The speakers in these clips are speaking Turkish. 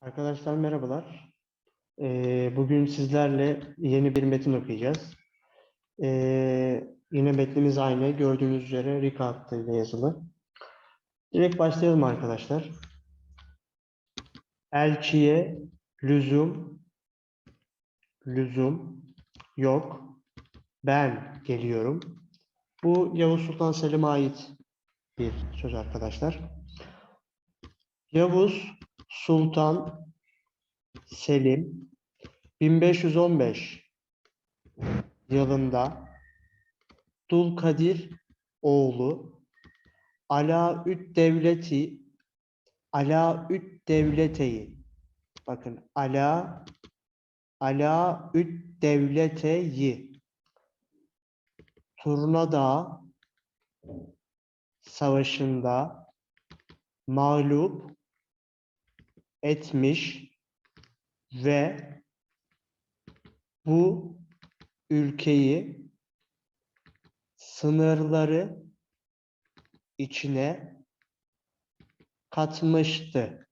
Arkadaşlar merhabalar. Ee, bugün sizlerle yeni bir metin okuyacağız. Ee, yine metnimiz aynı. Gördüğünüz üzere Rika hattıyla yazılı. Direkt başlayalım arkadaşlar. Elçiye lüzum lüzum yok. Ben geliyorum. Bu Yavuz Sultan Selim'e ait bir söz arkadaşlar. Yavuz Sultan Selim 1515 yılında Dulkadir oğlu Alaüd Devleti Alaüd Devlete'yi bakın Ala Alaüd Devlete'yi Turnadağ Savaşı'nda mağlup etmiş ve bu ülkeyi sınırları içine katmıştı.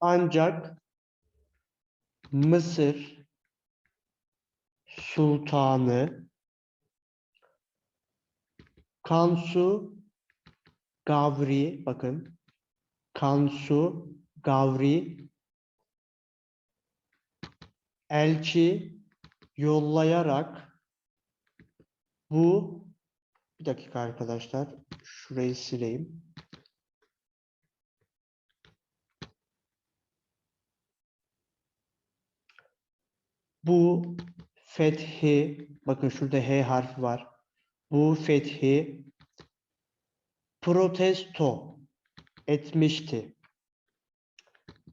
Ancak Mısır Sultanı Kansu Gavri bakın Kansu Gavri elçi yollayarak bu bir dakika arkadaşlar şurayı sileyim. Bu fethi bakın şurada H harfi var. Bu fethi protesto etmişti.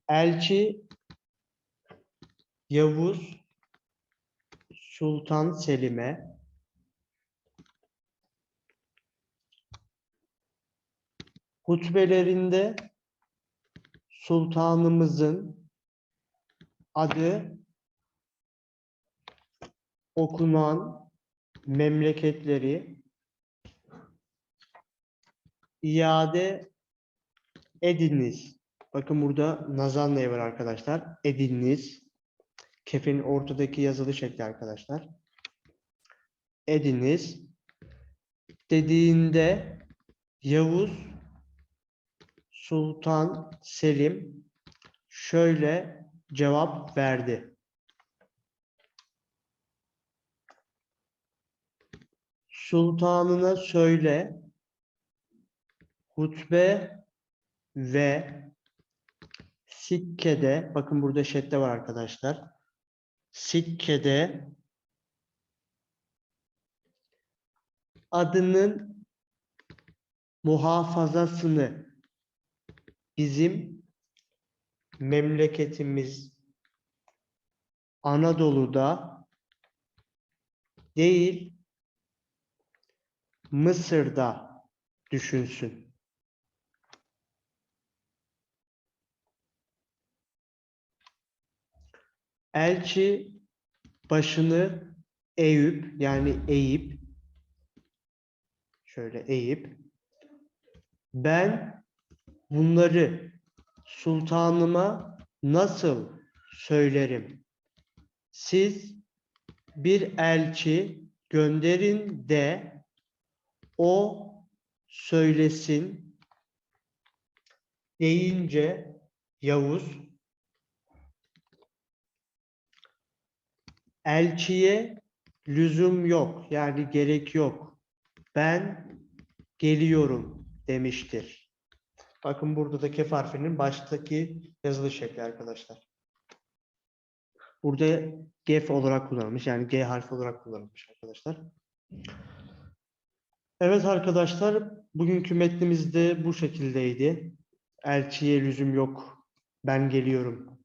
Elçi Yavuz Sultan Selim'e hutbelerinde sultanımızın adı okunan memleketleri iade ediniz. Bakın burada nazan ne var arkadaşlar. Ediniz. Kefin ortadaki yazılı şekli arkadaşlar. Ediniz. Dediğinde Yavuz Sultan Selim şöyle cevap verdi. Sultanına söyle hutbe ve sikkede bakın burada şedde var arkadaşlar. Sikkede adının muhafazasını bizim memleketimiz Anadolu'da değil Mısır'da düşünsün. Elçi başını eğip yani eğip şöyle eğip ben bunları sultanıma nasıl söylerim? Siz bir elçi gönderin de o söylesin deyince Yavuz elçiye lüzum yok yani gerek yok. Ben geliyorum demiştir. Bakın burada da kef harfinin baştaki yazılı şekli arkadaşlar. Burada gef olarak kullanılmış yani G harfi olarak kullanılmış arkadaşlar. Evet arkadaşlar bugünkü metnimiz de bu şekildeydi. Elçiye lüzum yok. Ben geliyorum.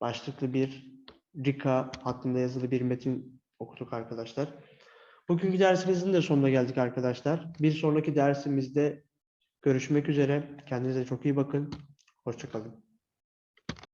Başlıklı bir Rika hakkında yazılı bir metin okuduk arkadaşlar. Bugünkü dersimizin de sonuna geldik arkadaşlar. Bir sonraki dersimizde görüşmek üzere. Kendinize çok iyi bakın. Hoşçakalın.